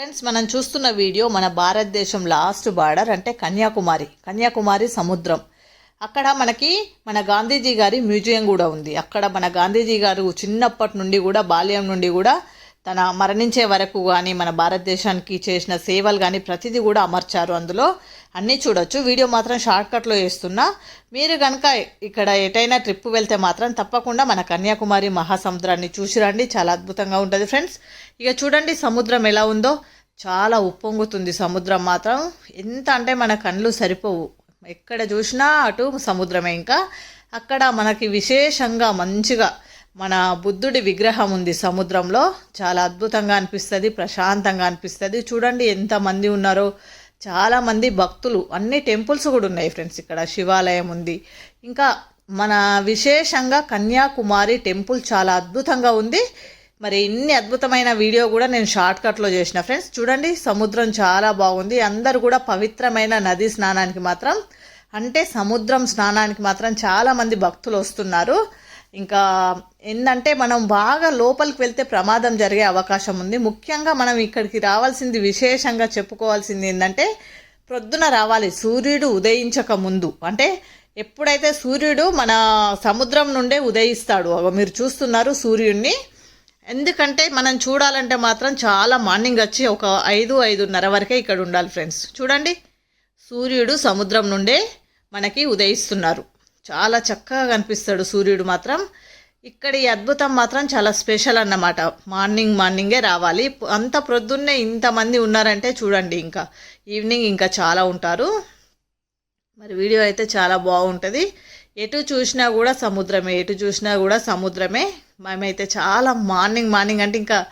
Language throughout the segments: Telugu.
ఫ్రెండ్స్ మనం చూస్తున్న వీడియో మన భారతదేశం లాస్ట్ బార్డర్ అంటే కన్యాకుమారి కన్యాకుమారి సముద్రం. అక్కడ మనకి మన గాంధీజీ గారి మ్యూజియం కూడా ఉంది. అక్కడ మన గాంధీజీ గారు చిన్నప్పటి నుండి కూడా బాల్యం నుండి కూడా తన మరణించే వరకు కానీ మన భారతదేశానికి చేసిన సేవలు కానీ ప్రతిదీ కూడా అమర్చారు. అందులో అన్నీ చూడొచ్చు. వీడియో మాత్రం షార్ట్కట్లో వేస్తున్నా మీరు కనుక ఇక్కడ ఎటైనా ట్రిప్ వెళ్తే మాత్రం తప్పకుండా మన కన్యాకుమారి మహాసముద్రాన్ని చూసి రండి. చాలా అద్భుతంగా ఉంటుంది ఫ్రెండ్స్ ఇక చూడండి సముద్రం ఎలా ఉందో. చాలా ఉప్పొంగుతుంది సముద్రం మాత్రం. ఎంత అంటే మన కళ్ళు సరిపోవు. ఎక్కడ చూసినా అటు సముద్రమే ఇంకా. అక్కడ మనకి విశేషంగా మంచిగా మన బుద్ధుడి విగ్రహం ఉంది సముద్రంలో. చాలా అద్భుతంగా అనిపిస్తుంది ప్రశాంతంగా అనిపిస్తుంది. చూడండి ఎంతమంది ఉన్నారో. చాలామంది భక్తులు. అన్ని టెంపుల్స్ కూడా ఉన్నాయి ఫ్రెండ్స్ ఇక్కడ. శివాలయం ఉంది. ఇంకా మన విశేషంగా కన్యాకుమారి టెంపుల్ చాలా అద్భుతంగా ఉంది. మరి ఇన్ని అద్భుతమైన వీడియో కూడా నేను షార్ట్ కట్లో చేసిన ఫ్రెండ్స్ చూడండి సముద్రం చాలా బాగుంది. అందరు కూడా పవిత్రమైన నది స్నానానికి మాత్రం అంటే సముద్రం స్నానానికి మాత్రం చాలామంది భక్తులు వస్తున్నారు. ఇంకా ఏంటంటే మనం బాగా లోపలికి వెళ్తే ప్రమాదం జరిగే అవకాశం ఉంది. ముఖ్యంగా మనం ఇక్కడికి రావాల్సింది విశేషంగా చెప్పుకోవాల్సింది ఏంటంటే ప్రొద్దున రావాలి సూర్యుడు ఉదయించక ముందు. అంటే ఎప్పుడైతే సూర్యుడు మన సముద్రం నుండే ఉదయిస్తాడు మీరు చూస్తున్నారు సూర్యుడిని ఎందుకంటే మనం చూడాలంటే మాత్రం చాలా మార్నింగ్ వచ్చి ఒక ఐదు ఐదున్నర వరకే ఇక్కడ ఉండాలి ఫ్రెండ్స్. చూడండి. సూర్యుడు సముద్రం నుండే మనకి ఉదయిస్తున్నారు. చాలా చక్కగా కనిపిస్తాడు సూర్యుడు మాత్రం. ఇక్కడ ఈ అద్భుతం మాత్రం చాలా స్పెషల్ అన్నమాట. మార్నింగ్ మార్నింగే రావాలి. అంత ప్రొద్దున్నే ఇంతమంది ఉన్నారంటే చూడండి ఇంకా. ఈవినింగ్ ఇంకా చాలా ఉంటారు. మరి వీడియో అయితే చాలా బాగుంటుంది. ఎటు చూసినా కూడా సముద్రమే ఎటు చూసినా కూడా సముద్రమే. మేమైతే చాలా మార్నింగ్ మార్నింగ్ అంటే ఇంకా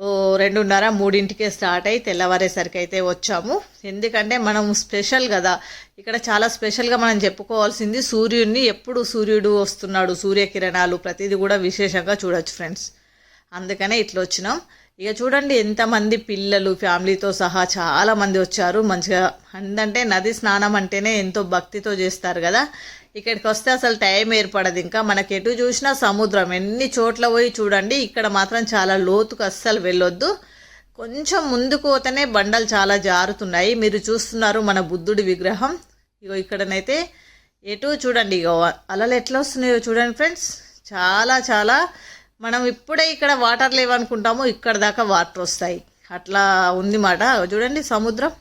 ఓ రెండున్నర మూడింటికే స్టార్ట్ అయ్యి తెల్లవారేసరికి అయితే వచ్చాము. ఎందుకంటే మనం స్పెషల్ కదా. ఇక్కడ చాలా స్పెషల్గా మనం చెప్పుకోవాల్సింది సూర్యుడిని ఎప్పుడు సూర్యుడు వస్తున్నాడు సూర్యకిరణాలు ప్రతిదీ కూడా విశేషంగా చూడొచ్చు ఫ్రెండ్స్. అందుకనే ఇట్లా వచ్చినాం. ఇక చూడండి ఎంతమంది పిల్లలు ఫ్యామిలీతో సహా చాలామంది వచ్చారు. మంచిగా అందంటే నది స్నానం అంటేనే ఎంతో భక్తితో చేస్తారు కదా. ఇక్కడికి వస్తే అసలు టైం ఏర్పడదు. ఇంకా మనకి ఎటు చూసినా సముద్రం. ఎన్ని చోట్ల పోయి చూడండి ఇక్కడ మాత్రం చాలా లోతుకు అస్సలు వెళ్ళొద్దు. కొంచెం ముందుకు పోతేనే బండలు చాలా జారుతున్నాయి. మీరు చూస్తున్నారు మన బుద్ధుడి విగ్రహం. ఇగో ఇక్కడనైతే ఎటు చూడండి ఇగో అలలు ఎట్లా వస్తున్నాయో చూడండి ఫ్రెండ్స్. చాలా చాలా మనం ఇప్పుడే ఇక్కడ వాటర్ లేవనుకుంటాము ఇక్కడ దాకా వాటర్ వస్తాయి. అట్లా ఉంది మాట చూడండి సముద్రం.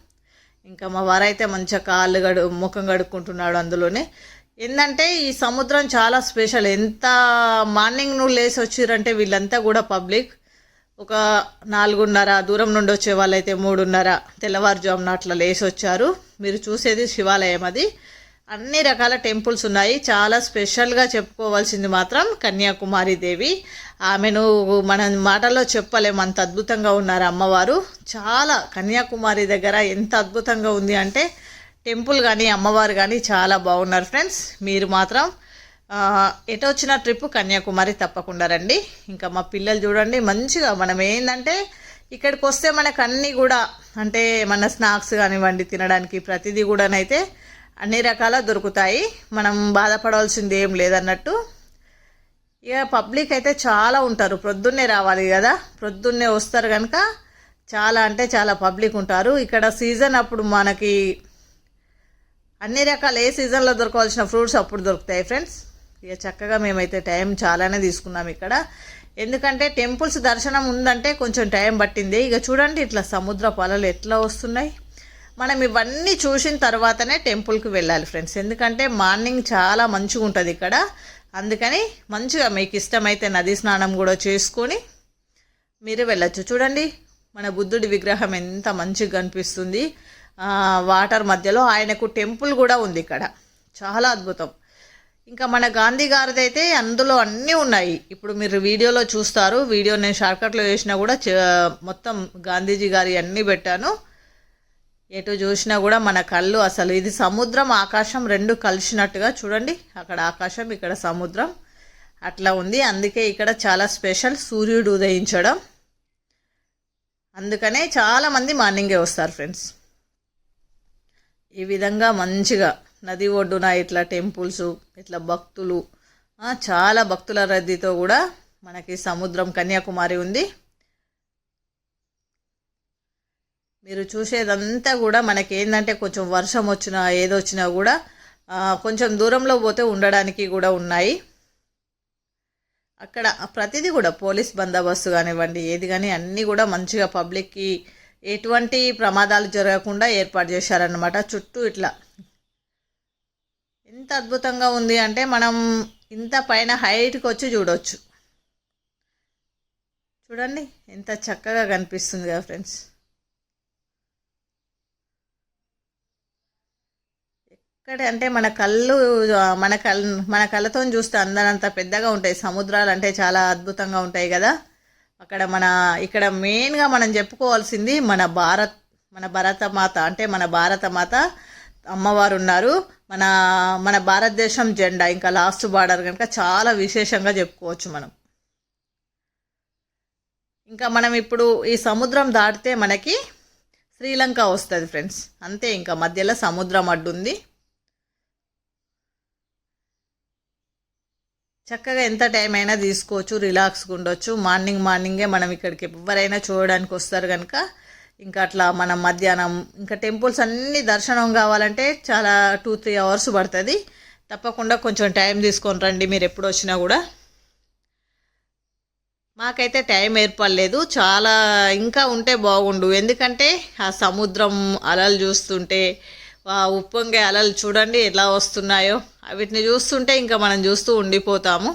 ఇంకా మా వారైతే మంచిగా కాళ్ళు గడు ముఖం కడుక్కుంటున్నాడు అందులోనే. ఏంటంటే ఈ సముద్రం చాలా స్పెషల్. ఎంత మార్నింగ్ నువ్వు లేసి వచ్చిరంటే వీళ్ళంతా కూడా పబ్లిక్. ఒక నాలుగున్నర దూరం నుండి వచ్చే వాళ్ళైతే మూడున్నర తెల్లవారుజామున అట్లా లేసి వచ్చారు. మీరు చూసేది శివాలయం అది. అన్ని రకాల టెంపుల్స్ ఉన్నాయి. చాలా స్పెషల్గా చెప్పుకోవాల్సింది మాత్రం కన్యాకుమారి దేవి. ఆమెను మన మాటల్లో చెప్పలేము. అంత అద్భుతంగా ఉన్నారు అమ్మవారు. చాలా కన్యాకుమారి దగ్గర ఎంత అద్భుతంగా ఉంది అంటే టెంపుల్ కానీ అమ్మవారు కానీ చాలా బాగున్నారు ఫ్రెండ్స్. మీరు మాత్రం ఎటు వచ్చిన ట్రిప్ కన్యాకుమారి తప్పకుండా రండి. ఇంకా మా పిల్లలు చూడండి మంచిగా మనం ఏంటంటే ఇక్కడికి వస్తే మనకు అన్నీ కూడా అంటే మన స్నాక్స్ కానివ్వండి తినడానికి ప్రతిదీ కూడానైతే అన్ని రకాల దొరుకుతాయి. మనం బాధపడవలసింది ఏం లేదన్నట్టు. ఇక పబ్లిక్ అయితే చాలా ఉంటారు. ప్రొద్దున్నే రావాలి కదా. ప్రొద్దున్నే వస్తారు కనుక చాలా అంటే చాలా పబ్లిక్ ఉంటారు. ఇక్కడ సీజన్ అప్పుడు మనకి అన్ని రకాల ఏ సీజన్లో దొరకవలసిన ఫ్రూట్స్ అప్పుడు దొరుకుతాయి ఫ్రెండ్స్. ఇక చక్కగా మేమైతే టైం చాలానే తీసుకున్నాం ఇక్కడ. ఎందుకంటే టెంపుల్స్ దర్శనం ఉందంటే కొంచెం టైం పట్టింది. ఇక చూడండి ఇట్లా సముద్ర పొలలు ఎట్లా వస్తున్నాయి. మనం ఇవన్నీ చూసిన తర్వాతనే టెంపుల్కి వెళ్ళాలి ఫ్రెండ్స్. ఎందుకంటే మార్నింగ్ చాలా మంచిగా ఉంటుంది ఇక్కడ. అందుకని మంచిగా మీకు ఇష్టమైతే నది స్నానం కూడా చేసుకొని మీరు వెళ్ళొచ్చు. చూడండి మన బుద్ధుడి విగ్రహం ఎంత మంచిగా కనిపిస్తుంది. వాటర్ మధ్యలో ఆయనకు టెంపుల్ కూడా ఉంది ఇక్కడ. చాలా అద్భుతం. ఇంకా మన గాంధీ గారిది అయితే అందులో అన్నీ ఉన్నాయి. ఇప్పుడు మీరు వీడియోలో చూస్తారు. వీడియో నేను షార్ట్కట్లో చేసినా కూడా మొత్తం గాంధీజీ గారి అన్నీ పెట్టాను. ఎటు చూసినా కూడా మన కళ్ళు అసలు ఇది సముద్రం ఆకాశం రెండు కలిసినట్టుగా చూడండి. అక్కడ ఆకాశం ఇక్కడ సముద్రం. అట్లా ఉంది. అందుకే ఇక్కడ చాలా స్పెషల్ సూర్యుడు ఉదయించడం. అందుకనే చాలామంది మార్నింగే వస్తారు ఫ్రెండ్స్. ఈ విధంగా మంచిగా నది ఒడ్డున ఇట్లా టెంపుల్స్ ఇట్లా భక్తులు చాలా భక్తుల రద్దీతో కూడా మనకి సముద్రం కన్యాకుమారి ఉంది. మీరు చూసేదంతా కూడా మనకి ఏంటంటే కొంచెం వర్షం వచ్చినా ఏదొచ్చినా కూడా కొంచెం దూరంలో పోతే ఉండడానికి కూడా ఉన్నాయి. అక్కడ ప్రతిదీ కూడా పోలీస్ బందోబస్తు కానివ్వండి ఏది కానీ అన్నీ కూడా మంచిగా పబ్లిక్కి ఎటువంటి ప్రమాదాలు జరగకుండా ఏర్పాటు చేశారనమాట చుట్టూ ఇట్లా. ఎంత అద్భుతంగా ఉంది అంటే మనం ఇంత పైన హైట్కి వచ్చి చూడవచ్చు చూడండి ఎంత చక్కగా కనిపిస్తుంది కదా ఫ్రెండ్స్. ఎక్కడ అంటే మన కళ్ళు మన కళ్ళ మన కళ్ళతో చూస్తే అందరంత పెద్దగా ఉంటాయి. సముద్రాలు అంటే చాలా అద్భుతంగా ఉంటాయి కదా. అక్కడ మన ఇక్కడ మెయిన్గా మనం చెప్పుకోవాల్సింది మన భారత్ మన భరతమాత అంటే మన భారతమాత అమ్మవారు ఉన్నారు మన మన భారతదేశం జెండా ఇంకా లాస్ట్ బార్డర్ కనుక చాలా విశేషంగా చెప్పుకోవచ్చు మనం. ఇంకా మనం ఇప్పుడు ఈ సముద్రం దాటితే మనకి శ్రీలంక వస్తుంది ఫ్రెండ్స్ అంతే ఇంకా మధ్యలో సముద్రం అడ్డుంది. చక్కగా ఎంత టైం అయినా తీసుకోవచ్చు రిలాక్స్గా ఉండొచ్చు. మార్నింగ్ మార్నింగే మనం ఇక్కడికి ఎవరైనా చూడడానికి వస్తారు కనుక ఇంకా అట్లా మనం మధ్యాహ్నం ఇంకా టెంపుల్స్ అన్నీ దర్శనం కావాలంటే చాలా టూ త్రీ అవర్స్ పడుతుంది. తప్పకుండా కొంచెం టైం తీసుకొని రండి మీరు ఎప్పుడు వచ్చినా కూడా. మాకైతే టైం ఏర్పడలేదు. చాలా ఇంకా ఉంటే బాగుండు. ఎందుకంటే ఆ సముద్రం అలలు చూస్తుంటే ఉప్పొంగే అలలు చూడండి ఎలా వస్తున్నాయో. వీటిని చూస్తుంటే ఇంకా మనం చూస్తూ ఉండిపోతాము.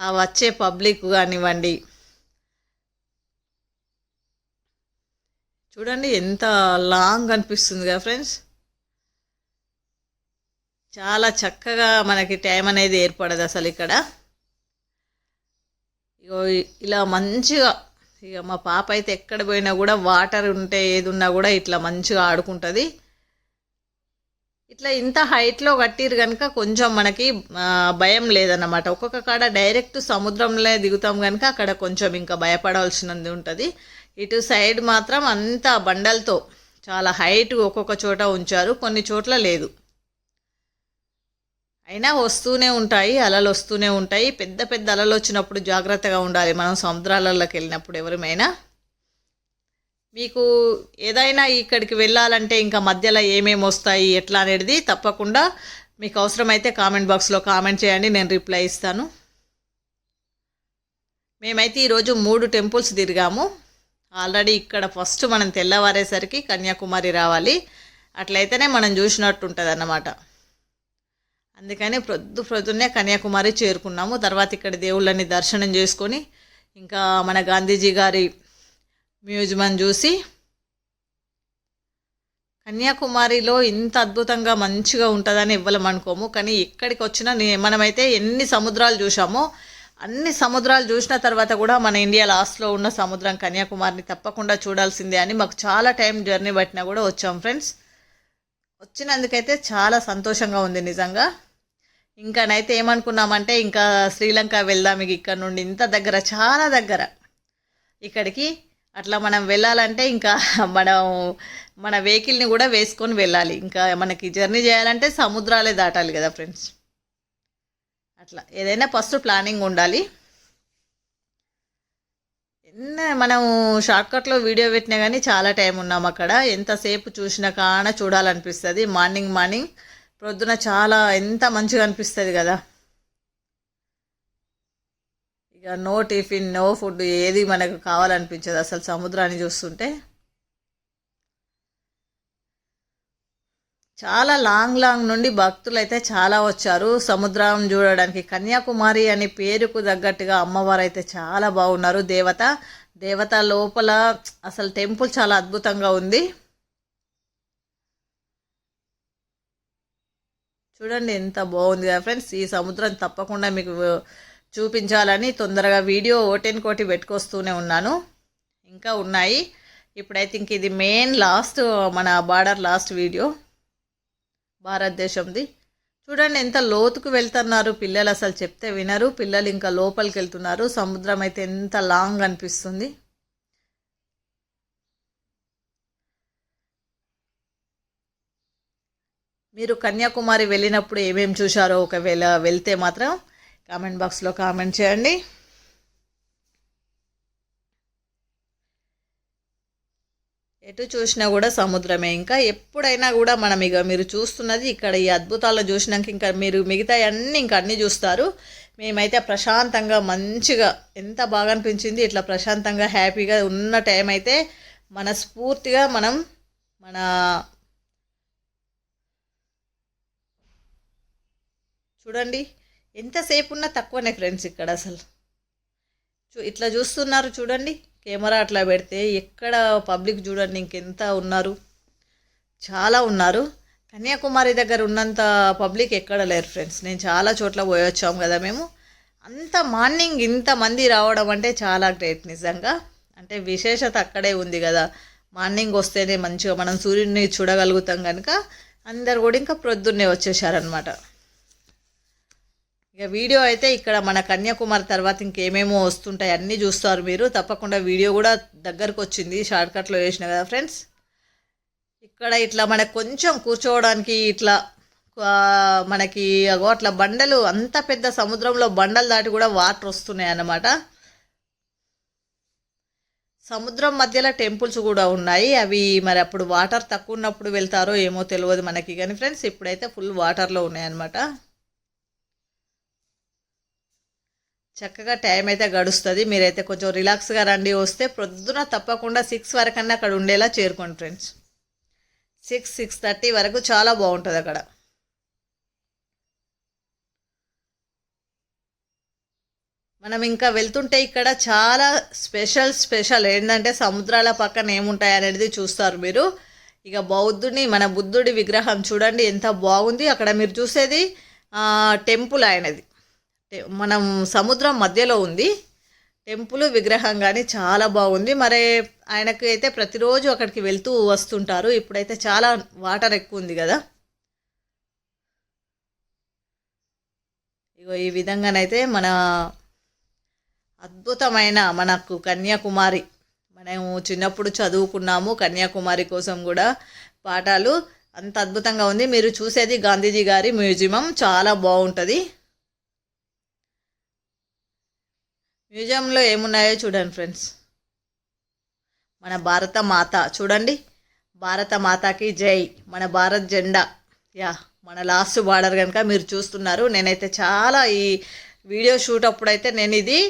ఆ వచ్చే పబ్లిక్ కానివ్వండి. చూడండి ఎంత లాంగ్ అనిపిస్తుంది కదా ఫ్రెండ్స్. చాలా చక్కగా మనకి టైం అనేది ఏర్పడదు అసలు ఇక్కడ. ఇగో ఇలా మంచిగా ఇక మా పాప అయితే ఎక్కడ పోయినా కూడా వాటర్ ఉంటే ఏది ఉన్నా కూడా ఇట్లా మంచిగా ఆడుకుంటుంది. ఇట్లా ఇంత హైట్లో కట్టిరు కనుక కొంచెం మనకి భయం లేదన్నమాట. ఒక్కొక్క కాడ డైరెక్ట్ సముద్రంలో దిగుతాం కనుక అక్కడ కొంచెం ఇంకా భయపడాల్సినది ఉంటుంది. ఇటు సైడ్ మాత్రం అంత బండలతో చాలా హైట్ ఒక్కొక్క చోట ఉంచారు. కొన్ని చోట్ల లేదు. అయినా వస్తూనే ఉంటాయి అలలు వస్తూనే ఉంటాయి. పెద్ద పెద్ద అలలు వచ్చినప్పుడు జాగ్రత్తగా ఉండాలి. మనం సముద్రాలలోకి వెళ్ళినప్పుడు ఎవరిమైనా. మీకు ఏదైనా ఇక్కడికి వెళ్ళాలంటే ఇంకా మధ్యలో ఏమేమి వస్తాయి ఎట్లా అనేది తప్పకుండా మీకు అవసరమైతే కామెంట్ బాక్స్లో కామెంట్ చేయండి నేను రిప్లై ఇస్తాను. మేమైతే ఈరోజు మూడు టెంపుల్స్ తిరిగాము. ఆల్రెడీ ఇక్కడ ఫస్ట్ మనం తెల్లవారేసరికి కన్యాకుమారి రావాలి. అట్లయితేనే మనం చూసినట్టు ఉంటుంది అన్నమాట అందుకని ప్రొద్దు ప్రొద్దున్నే కన్యాకుమారి చేరుకున్నాము. తర్వాత ఇక్కడ దేవుళ్ళని దర్శనం చేసుకొని ఇంకా మన గాంధీజీ గారి మ్యూజియం చూసి కన్యాకుమారిలో ఇంత అద్భుతంగా మంచిగా ఉంటుందని ఇవ్వలేం అనుకోము. కానీ ఇక్కడికి వచ్చిన నే- మనమైతే ఎన్ని సముద్రాలు చూసామో అన్ని సముద్రాలు చూసిన తర్వాత కూడా మన ఇండియా లాస్ట్లో ఉన్న సముద్రం కన్యాకుమారిని తప్పకుండా చూడాల్సిందే అని మాకు చాలా టైం జర్నీ పట్టినా కూడా వచ్చాం ఫ్రెండ్స్. వచ్చినందుకైతే చాలా సంతోషంగా ఉంది నిజంగా. ఇంకానైతే ఏమనుకున్నామంటే ఇంకా శ్రీలంక వెళ్దాం ఇక ఇక్కడ నుండి. ఇంత దగ్గర చాలా దగ్గర. ఇక్కడికి అట్లా మనం వెళ్ళాలంటే ఇంకా మనం మన వెహికల్ని కూడా వేసుకొని వెళ్ళాలి. ఇంకా మనకి జర్నీ చేయాలంటే సముద్రాలే దాటాలి కదా ఫ్రెండ్స్. అట్లా ఏదైనా ఫస్ట్ ప్లానింగ్ ఉండాలి. ఎన్న మనం షార్ట్కట్లో వీడియో పెట్టినా కానీ చాలా టైం ఉన్నాం అక్కడ. ఎంతసేపు చూసినా కాన చూడాలనిపిస్తుంది. మార్నింగ్ మార్నింగ్ ప్రొద్దున చాలా ఎంత మంచిగా అనిపిస్తుంది కదా. ఇక నో టిఫిన్ నో ఫుడ్ ఏది మనకు కావాలనిపించదు. అసలు సముద్రాన్ని చూస్తుంటే చాలా లాంగ్ లాంగ్ నుండి భక్తులు అయితే చాలా వచ్చారు. సముద్రం చూడడానికి కన్యాకుమారి అనే పేరుకు తగ్గట్టుగా అమ్మవారు అయితే చాలా బాగున్నారు. దేవత దేవత లోపల అసలు టెంపుల్ చాలా అద్భుతంగా ఉంది. చూడండి ఎంత బాగుంది కదా ఫ్రెండ్స్. ఈ సముద్రం తప్పకుండా మీకు చూపించాలని తొందరగా వీడియో ఓటెన్ కోటి పెట్టుకొస్తూనే ఉన్నాను. ఇంకా ఉన్నాయి. ఇప్పుడైతే ఇంక ఇది మెయిన్ లాస్ట్ మన బార్డర్ లాస్ట్ వీడియో. భారతదేశంది. చూడండి ఎంత లోతుకు వెళ్తున్నారు పిల్లలు అసలు చెప్తే వినరు. పిల్లలు ఇంకా లోపలికి వెళ్తున్నారు. సముద్రం అయితే ఎంత లాంగ్ అనిపిస్తుంది. మీరు కన్యాకుమారి వెళ్ళినప్పుడు ఏమేమి చూశారో ఒకవేళ వెళ్తే మాత్రం కామెంట్ బాక్స్లో కామెంట్ చేయండి. ఎటు చూసినా కూడా సముద్రమే. ఇంకా ఎప్పుడైనా కూడా మనం ఇక మీరు చూస్తున్నది ఇక్కడ ఈ అద్భుతాలను చూసినాక ఇంకా మీరు మిగతా అన్నీ ఇంకా అన్నీ చూస్తారు. మేమైతే ప్రశాంతంగా మంచిగా ఎంత బాగా అనిపించింది ఇట్లా ప్రశాంతంగా హ్యాపీగా ఉన్న టైం అయితే మనస్ఫూర్తిగా మనం మన చూడండి. ఎంతసేపు ఉన్నా తక్కువనే ఫ్రెండ్స్ ఇక్కడ అసలు. చూ ఇట్లా చూస్తున్నారు చూడండి కెమెరా అట్లా పెడితే ఎక్కడ పబ్లిక్ చూడండి ఇంకెంత ఉన్నారు. చాలా ఉన్నారు. కన్యాకుమారి దగ్గర ఉన్నంత పబ్లిక్ ఎక్కడ లేరు ఫ్రెండ్స్. నేను చాలా చోట్ల పోయొచ్చాం కదా మేము. అంత మార్నింగ్ ఇంతమంది రావడం అంటే చాలా గ్రేట్ నిజంగా. అంటే విశేషత అక్కడే ఉంది కదా. మార్నింగ్ వస్తేనే మంచిగా మనం సూర్యుడిని చూడగలుగుతాం కనుక అందరు కూడా ఇంకా ప్రొద్దున్నే వచ్చేసారనమాట ఇక వీడియో అయితే ఇక్కడ మన కన్యాకుమారి తర్వాత ఇంకేమేమో వస్తుంటాయి అన్నీ చూస్తారు మీరు. తప్పకుండా వీడియో కూడా దగ్గరకు వచ్చింది. షార్ట్కట్లో వేసిన కదా ఫ్రెండ్స్. ఇక్కడ ఇట్లా మనకు కొంచెం కూర్చోవడానికి ఇట్లా మనకి అట్లా బండలు అంత పెద్ద సముద్రంలో బండలు దాటి కూడా వాటర్ వస్తున్నాయి అన్నమాట. సముద్రం మధ్యలో టెంపుల్స్ కూడా ఉన్నాయి. అవి మరి అప్పుడు వాటర్ తక్కువ ఉన్నప్పుడు వెళ్తారో ఏమో తెలియదు మనకి కానీ ఫ్రెండ్స్. ఇప్పుడైతే ఫుల్ వాటర్లో ఉన్నాయన్నమాట చక్కగా టైం అయితే గడుస్తుంది. మీరైతే కొంచెం రిలాక్స్గా రండి. వస్తే ప్రొద్దున తప్పకుండా సిక్స్ వరకన్నా అక్కడ ఉండేలా చేరుకోండి ఫ్రెండ్స్. సిక్స్ సిక్స్ థర్టీ వరకు చాలా బాగుంటుంది అక్కడ. మనం ఇంకా వెళ్తుంటే ఇక్కడ చాలా స్పెషల్ స్పెషల్ ఏంటంటే సముద్రాల పక్కన ఏముంటాయి అనేది చూస్తారు మీరు. ఇక బౌద్ధుని మన బుద్ధుడి విగ్రహం చూడండి ఎంత బాగుంది. అక్కడ మీరు చూసేది టెంపుల్ ఆయనది. మనం సముద్రం మధ్యలో ఉంది. టెంపుల్ విగ్రహం కానీ చాలా బాగుంది. మరి ఆయనకి అయితే ప్రతిరోజు అక్కడికి వెళ్తూ వస్తుంటారు. ఇప్పుడైతే చాలా వాటర్ ఎక్కువ ఉంది కదా. ఇగో ఈ విధంగానైతే మన అద్భుతమైన మనకు కన్యాకుమారి. మనము చిన్నప్పుడు చదువుకున్నాము కన్యాకుమారి కోసం కూడా పాఠాలు. అంత అద్భుతంగా ఉంది. మీరు చూసేది గాంధీజీ గారి మ్యూజియం. చాలా బాగుంటుంది. మ్యూజియంలో ఏమున్నాయో చూడండి ఫ్రెండ్స్. మన భారత మాత చూడండి. భారత మాతాకి జై మన భారత్ జెండా. యా మన లాస్ట్ బార్డర్ కనుక మీరు చూస్తున్నారు. నేనైతే చాలా ఈ వీడియో షూట్ అప్పుడైతే నేను ఇది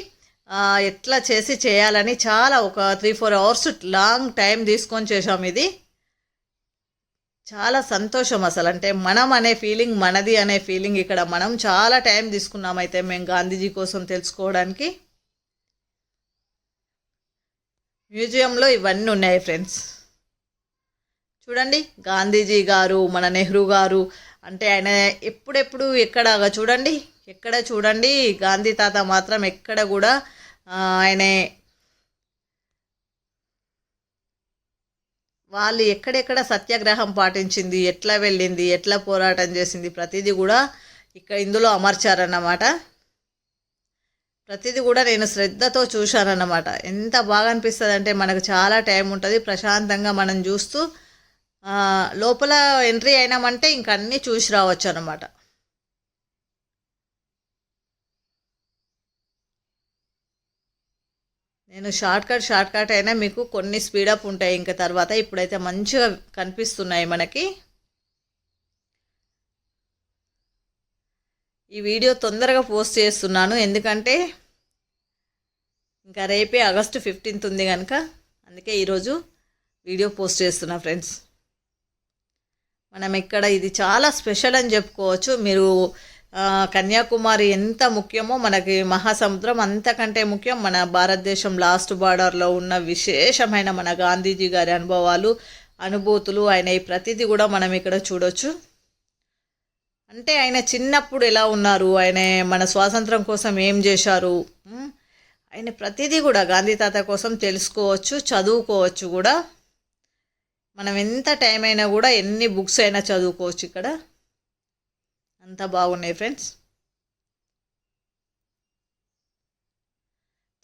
ఎట్లా చేసి చేయాలని చాలా ఒక three four hours long time తీసుకొని చేసాం ఇది. చాలా సంతోషం అసలు. అంటే మనం అనే ఫీలింగ్ మనది అనే ఫీలింగ్ ఇక్కడ మనం చాలా టైం తీసుకున్నాం అయితే మేము గాంధీజీ కోసం తెలుసుకోవడానికి. మ్యూజియంలో ఇవన్నీ ఉన్నాయి ఫ్రెండ్స్. చూడండి గాంధీజీ గారు మన నెహ్రూ గారు అంటే ఆయన ఎప్పుడెప్పుడు ఎక్కడ చూడండి ఎక్కడ చూడండి గాంధీ తాత మాత్రం ఎక్కడ కూడా ఆయనే ఆయన వాళ్ళు ఎక్కడెక్కడ సత్యాగ్రహం పాటించింది ఎట్లా వెళ్ళింది ఎట్లా పోరాటం చేసింది ప్రతిదీ కూడా ఇక్కడ ఇందులో అమర్చారన్నమాట. ప్రతిదీ కూడా నేను శ్రద్ధతో చూశానన్నమాట. ఎంత బాగా అనిపిస్తుంది అంటే మనకు చాలా టైం ఉంటుంది. ప్రశాంతంగా మనం చూస్తూ లోపల ఎంట్రీ అయినామంటే ఇంక అన్నీ చూసి రావచ్చు అన్నమాట నేను షార్ట్కట్ షార్ట్కట్ అయినా మీకు కొన్ని స్పీడప్ ఉంటాయి. ఇంకా తర్వాత ఇప్పుడైతే మంచిగా కనిపిస్తున్నాయి మనకి. ఈ వీడియో తొందరగా పోస్ట్ చేస్తున్నాను. ఎందుకంటే ఇంకా రేపే ఆగస్టు ఫిఫ్టీన్త్ ఉంది కనుక అందుకే ఈరోజు వీడియో పోస్ట్ చేస్తున్నా ఫ్రెండ్స్. మనం ఇక్కడ ఇది చాలా స్పెషల్ అని చెప్పుకోవచ్చు. మీరు కన్యాకుమారి ఎంత ముఖ్యమో మనకి మహాసముద్రం అంతకంటే ముఖ్యం మన భారతదేశం లాస్ట్ బార్డర్లో ఉన్న విశేషమైన మన గాంధీజీ గారి అనుభవాలు అనుభూతులు. ఆయన ఈ ప్రతిదీ కూడా మనం ఇక్కడ చూడొచ్చు. అంటే ఆయన చిన్నప్పుడు ఎలా ఉన్నారు? ఆయన మన స్వాతంత్రం కోసం ఏం చేశారు? ఆయన ప్రతిదీ కూడా గాంధీ తాత కోసం తెలుసుకోవచ్చు చదువుకోవచ్చు కూడా. మనం ఎంత టైం అయినా కూడా ఎన్ని బుక్స్ అయినా చదువుకోవచ్చు ఇక్కడ. అంతా బాగున్నాయి ఫ్రెండ్స్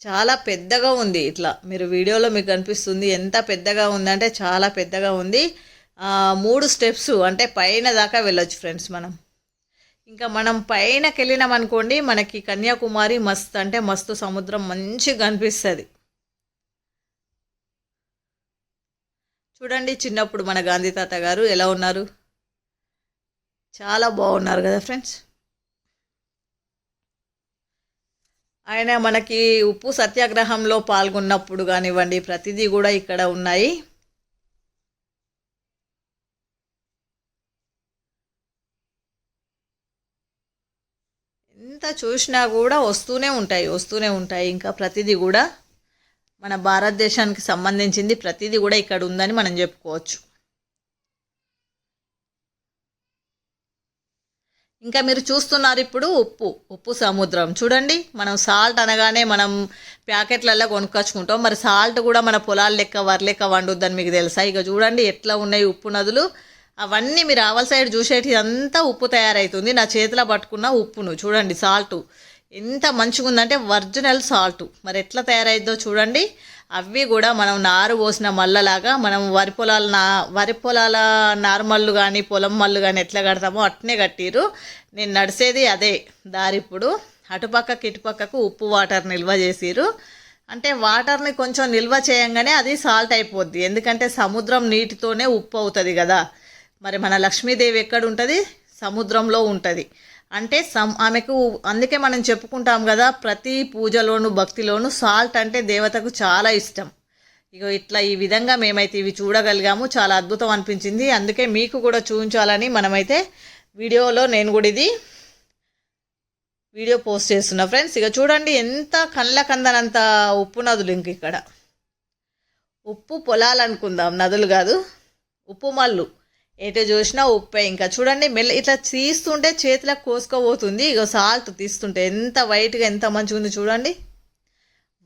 చాలా పెద్దగా ఉంది ఇట్లా. మీరు వీడియోలో మీకు కనిపిస్తుంది ఎంత పెద్దగా ఉందంటే చాలా పెద్దగా ఉంది. మూడు స్టెప్స్ అంటే పైన దాకా వెళ్ళొచ్చు ఫ్రెండ్స్ మనం. ఇంకా మనం పైనకి వెళ్ళినాం అనుకోండి మనకి కన్యాకుమారి మస్త్ అంటే మస్తు సముద్రం మంచిగా కనిపిస్తుంది చూడండి చిన్నప్పుడు మన గాంధీ తాత గారు ఎలా ఉన్నారు? చాలా బాగున్నారు కదా ఫ్రెండ్స్? ఆయన మనకి ఉప్పు సత్యాగ్రహంలో పాల్గొన్నప్పుడు కానివ్వండి ప్రతిదీ కూడా ఇక్కడ ఉన్నాయి. ఎంత చూసినా కూడా వస్తూనే ఉంటాయి వస్తూనే ఉంటాయి. ఇంకా ప్రతిదీ కూడా మన భారతదేశానికి సంబంధించింది ప్రతిదీ కూడా ఇక్కడ ఉందని మనం చెప్పుకోవచ్చు. ఇంకా మీరు చూస్తున్నారు ఇప్పుడు ఉప్పు ఉప్పు సముద్రం. చూడండి మనం సాల్ట్ అనగానే మనం ప్యాకెట్లలో కొనుక్కొచ్చుకుంటాం. మరి సాల్ట్ కూడా మన పొలాల లెక్క వరి లెక్క వండుద్దని మీకు తెలుసా? ఇక చూడండి ఎట్లా ఉన్నాయి ఉప్పు నదులు. అవన్నీ మీరు ఆవల సైడ్ చూసేటి అంతా ఉప్పు తయారవుతుంది నా చేతిలో పట్టుకున్న ఉప్పును చూడండి సాల్ట్. ఎంత మంచిగా ఉందంటే ఒరిజినల్ సాల్ట్. మరి ఎట్లా తయారైద్దో చూడండి. అవి కూడా మనం నారు పోసిన మల్లలాగా మనం వరి పొలాల నా వరి పొలాల నార్మల్లు కానీ పొలం మల్లు కానీ ఎట్లా కడతామో అట్నే కట్టిరు నేను నడిచేది అదే దారి ఇప్పుడు. అటుపక్కకి ఇటుపక్కకు ఉప్పు వాటర్ నిల్వ చేసిరు అంటే వాటర్ని కొంచెం నిల్వ చేయంగానే అది సాల్ట్ అయిపోద్ది. ఎందుకంటే సముద్రం నీటితోనే ఉప్పు అవుతుంది కదా. మరి మన లక్ష్మీదేవి ఎక్కడ ఉంటుంది? సముద్రంలో ఉంటుంది. అంటే సమ్ ఆమెకు అందుకే మనం చెప్పుకుంటాం కదా ప్రతి పూజలోను భక్తిలోను సాల్ట్ అంటే దేవతకు చాలా ఇష్టం. ఇగో ఇట్లా ఈ విధంగా మేమైతే ఇవి చూడగలిగాము. చాలా అద్భుతం అనిపించింది. అందుకే మీకు కూడా చూపించాలని మనమైతే వీడియోలో నేను కూడా ఇది వీడియో పోస్ట్ చేస్తున్నా ఫ్రెండ్స్. ఇక చూడండి ఎంత కళ్ళ కందనంత ఉప్పు నదులు ఇంక ఇక్కడ. ఉప్పు పొలాలు అనుకుందాం నదులు కాదు. ఉప్పు మల్లు. ఎటు చూసినా ఉప్పే. ఇంకా చూడండి మెల్ల ఇట్లా తీస్తుంటే చేతిలో కోసుకోబోతుంది. ఇక సాల్ట్ తీస్తుంటే ఎంత వైట్గా ఎంత మంచిగా ఉంది చూడండి.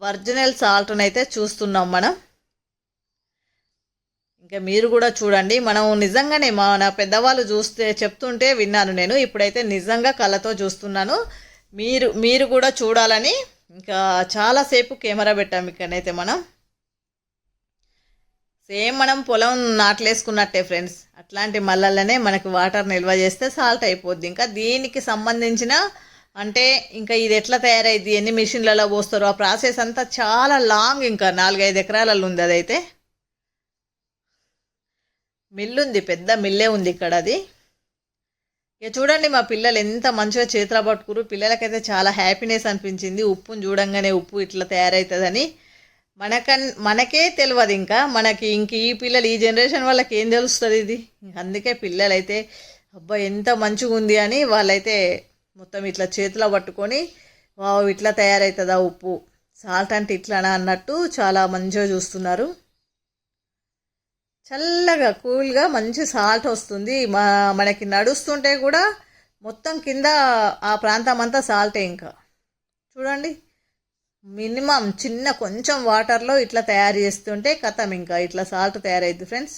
ఒరిజినల్ సాల్ట్ని అయితే చూస్తున్నాం మనం. ఇంకా మీరు కూడా చూడండి. మనం నిజంగానే మన పెద్దవాళ్ళు చూస్తే చెప్తుంటే విన్నాను నేను. ఇప్పుడైతే నిజంగా కళ్ళతో చూస్తున్నాను. మీరు మీరు కూడా చూడాలని ఇంకా చాలాసేపు కెమెరా పెట్టాము ఇక్కడైతే మనం. సేమ్ మనం పొలం నాట్లేసుకున్నట్టే ఫ్రెండ్స్. అట్లాంటి మల్లలనే మనకి వాటర్ నిల్వ చేస్తే సాల్ట్ అయిపోద్ది. ఇంకా దీనికి సంబంధించిన అంటే ఇంకా ఇది ఎట్లా తయారైద్ది ఎన్ని మిషన్లలో పోస్తారో ఆ ప్రాసెస్ అంతా చాలా లాంగ్ ఇంకా నాలుగైదు ఎకరాలలో ఉంది అదైతే. మిల్లు ఉంది పెద్ద మిల్లే ఉంది ఇక్కడ అది. ఇక చూడండి మా పిల్లలు ఎంత మంచిగా చేతులు పట్టుకురు పిల్లలకైతే చాలా హ్యాపీనెస్ అనిపించింది. ఉప్పును చూడంగానే ఉప్పు ఇట్లా తయారవుతుందని మనకన్ మనకే తెలియదు ఇంకా. మనకి ఇంక ఈ పిల్లలు ఈ జనరేషన్ వాళ్ళకి ఏం తెలుస్తుంది ఇది? అందుకే పిల్లలైతే అబ్బా ఎంత మంచిగా ఉంది అని వాళ్ళైతే మొత్తం ఇట్లా చేతిలో పట్టుకొని వావ్ ఇట్లా తయారవుతుందా ఉప్పు? సాల్ట్ అంటే ఇట్లానా? అన్నట్టు చాలా మంచిగా చూస్తున్నారు. చల్లగా కూల్గా మంచి సాల్ట్ వస్తుంది. మా మనకి నడుస్తుంటే కూడా మొత్తం కింద ఆ ప్రాంతం అంతా సాల్టే ఇంకా. చూడండి. మినిమం చిన్న కొంచెం వాటర్లో ఇట్లా తయారు చేస్తుంటే కథం ఇంకా. ఇట్లా సాల్ట్ తయారైద్ది ఫ్రెండ్స్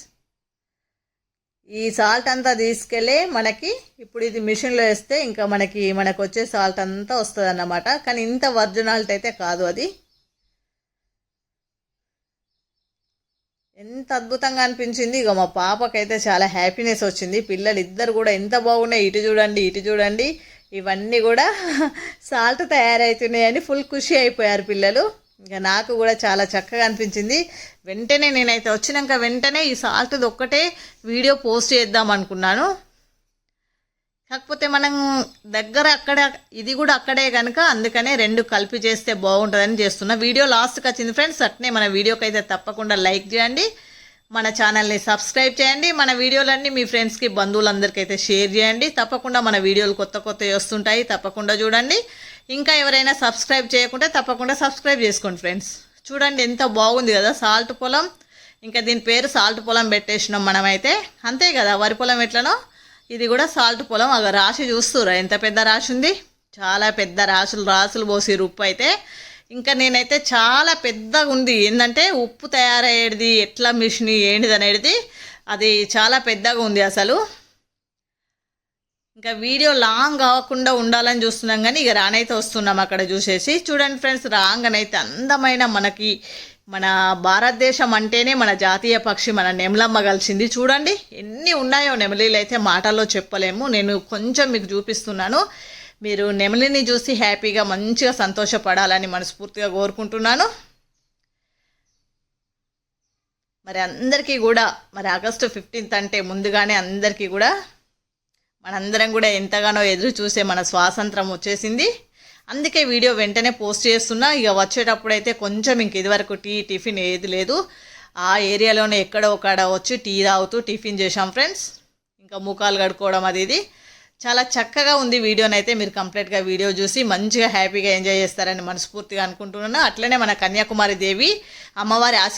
ఈ సాల్ట్ అంతా తీసుకెళ్ళి మనకి ఇప్పుడు ఇది మిషన్లో వేస్తే ఇంకా మనకి మనకు వచ్చే సాల్ట్ అంతా వస్తుంది అన్నమాట కానీ ఇంత ఒరిజినాలిటీ అయితే కాదు అది. ఎంత అద్భుతంగా అనిపించింది. ఇక మా పాపకైతే చాలా హ్యాపీనెస్ వచ్చింది. పిల్లలు ఇద్దరు కూడా ఎంత బాగున్నాయి. ఇటు చూడండి ఇటు చూడండి. ఇవన్నీ కూడా సాల్ట్ తయారవుతున్నాయని ఫుల్ ఖుషి అయిపోయారు పిల్లలు. ఇంకా నాకు కూడా చాలా చక్కగా అనిపించింది. వెంటనే నేనైతే వచ్చినాక వెంటనే ఈ సాల్ట్ది ఒక్కటే వీడియో పోస్ట్ చేద్దాం అనుకున్నాను. కాకపోతే మనం దగ్గర అక్కడ ఇది కూడా అక్కడే కనుక అందుకనే రెండు కలిపి చేస్తే బాగుంటుందని చేస్తున్నా. వీడియో లాస్ట్కి వచ్చింది ఫ్రెండ్స్ అట్నే మన వీడియోకి అయితే తప్పకుండా లైక్ చేయండి. మన ఛానల్ని సబ్స్క్రైబ్ చేయండి. మన వీడియోలన్నీ మీ ఫ్రెండ్స్కి బంధువులందరికైతే షేర్ చేయండి. తప్పకుండా మన వీడియోలు కొత్త కొత్తవి వస్తుంటాయి. తప్పకుండా చూడండి. ఇంకా ఎవరైనా సబ్స్క్రైబ్ చేయకుంటే తప్పకుండా సబ్స్క్రైబ్ చేసుకోండి ఫ్రెండ్స్. చూడండి ఎంత బాగుంది కదా సాల్ట్ పొలం. ఇంకా దీని పేరు సాల్ట్ పొలం పెట్టేసినాం మనమైతే. అంతే కదా వరి పొలం ఎట్లనో? ఇది కూడా సాల్ట్ పొలం. అగ రాశి చూస్తురా ఎంత పెద్ద రాశి ఉంది? చాలా పెద్ద రాసులు రాసులు పోసి రుప్పు అయితే. ఇంకా నేనైతే చాలా పెద్దగా ఉంది. ఏంటంటే ఉప్పు తయారయ్యేది ఎట్లా మిషన్ ఏంటిది అనేది అది చాలా పెద్దగా ఉంది అసలు. ఇంకా వీడియో లాంగ్ కాకుండా ఉండాలని చూస్తున్నాం కానీ ఇక రానైతే వస్తున్నాం అక్కడ చూసేసి. చూడండి ఫ్రెండ్స్ రాంగనైతే అందమైన మనకి మన భారతదేశం అంటేనే మన జాతీయ పక్షి మన నెమలమ్మ కలిసింది. చూడండి ఎన్ని ఉన్నాయో నెమలీలు అయితే మాటల్లో చెప్పలేము. నేను కొంచెం మీకు చూపిస్తున్నాను. మీరు నెమలిని చూసి హ్యాపీగా మంచిగా సంతోషపడాలని మనస్ఫూర్తిగా కోరుకుంటున్నాను. మరి అందరికీ కూడా మరి ఆగస్టు ఫిఫ్టీన్త్ అంటే ముందుగానే అందరికీ కూడా మనందరం కూడా ఎంతగానో ఎదురు చూసే మన స్వాతంత్రం వచ్చేసింది. అందుకే వీడియో వెంటనే పోస్ట్ చేస్తున్నా. ఇక వచ్చేటప్పుడైతే కొంచెం ఇంక ఇదివరకు టీ టిఫిన్ ఏది లేదు. ఆ ఏరియాలోనే ఎక్కడో ఒకడ వచ్చి టీ తాగుతూ టిఫిన్ చేశాం ఫ్రెండ్స్. ఇంకా ముఖాలు కడుక్కోవడం అది ఇది. చాలా చక్కగా ఉంది వీడియోనైతే. మీరు కంప్లీట్గా వీడియో చూసి మంచిగా హ్యాపీగా ఎంజాయ్ చేస్తారని మనస్ఫూర్తిగా అనుకుంటున్నాను. అట్లనే మన కన్యాకుమారి దేవి అమ్మవారి ఆశీ